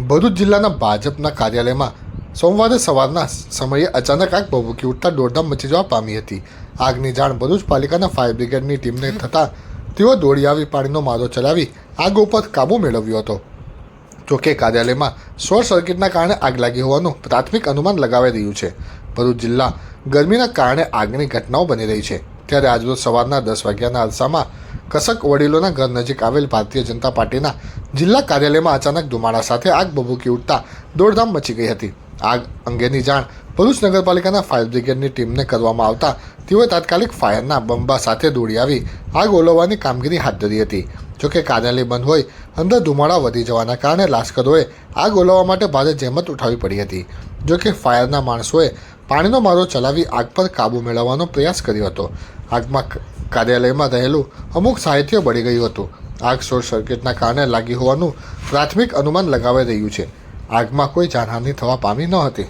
ભરૂચ જિલ્લાના ભાજપના કાર્યાલયમાં સોમવારે સવારના સમયે અચાનક આગ ભભૂકી ઉઠતા દોડધામ મચી જવા પામી હતી. આગની જાણ ભરૂચ પાલિકાના ફાયર બ્રિગેડની ટીમને થતાં તેઓ દોડી આવી પાણીનો મારો ચલાવી આગ ઉપર કાબૂ મેળવ્યો હતો. જોકે કાર્યાલયમાં શોર્ટ સર્કિટના કારણે આગ લાગી હોવાનું પ્રાથમિક અનુમાન લગાવાઈ રહ્યું છે. ભરૂચ જિલ્લા ગરમીના કારણે આગની ઘટનાઓ બની રહી છે. ત્યારે આજરોજ સવારના દસ વાગ્યાના અરસામાં કસક વડીલોના ઘર નજીક આવેલ ભારતીય જનતા પાર્ટીના જિલ્લા કાર્યાલયમાં અચાનક ધુમાડા સાથે આગ બબૂકી ઉઠતા દોડધામ મચી ગઈ હતી. આગ અંગેની જાણ ભરૂચ નગરપાલિકાના ફાયર બ્રિગેડની ટીમને કરવામાં આવતા તેઓએ તાત્કાલિક ફાયરના બંબા સાથે દોડી આવી આગ ઓલવવાની કામગીરી હાથ ધરી હતી. જોકે કાર્યાલય બંધ હોય, અંદર ધુમાડા વધી જવાના કારણે લાશ્કરોએ આગ ઓલવવા માટે ભારે જહેમત ઉઠાવી પડી હતી. જોકે ફાયરના માણસોએ પાણીનો મારો ચલાવી આગ પર કાબૂ મેળવવાનો પ્રયાસ કર્યો હતો. આગમાં કાર્યાલયમાં રહેલું અમુક સાહિત્ય બળી ગયું હતું. આગ શોર્ટ સર્કિટના કારણે લાગી હોવાનું પ્રાથમિક અનુમાન લગાવાઈ રહ્યું છે. આગમાં કોઈ જાનહાનિ થવા પામી ન હતી.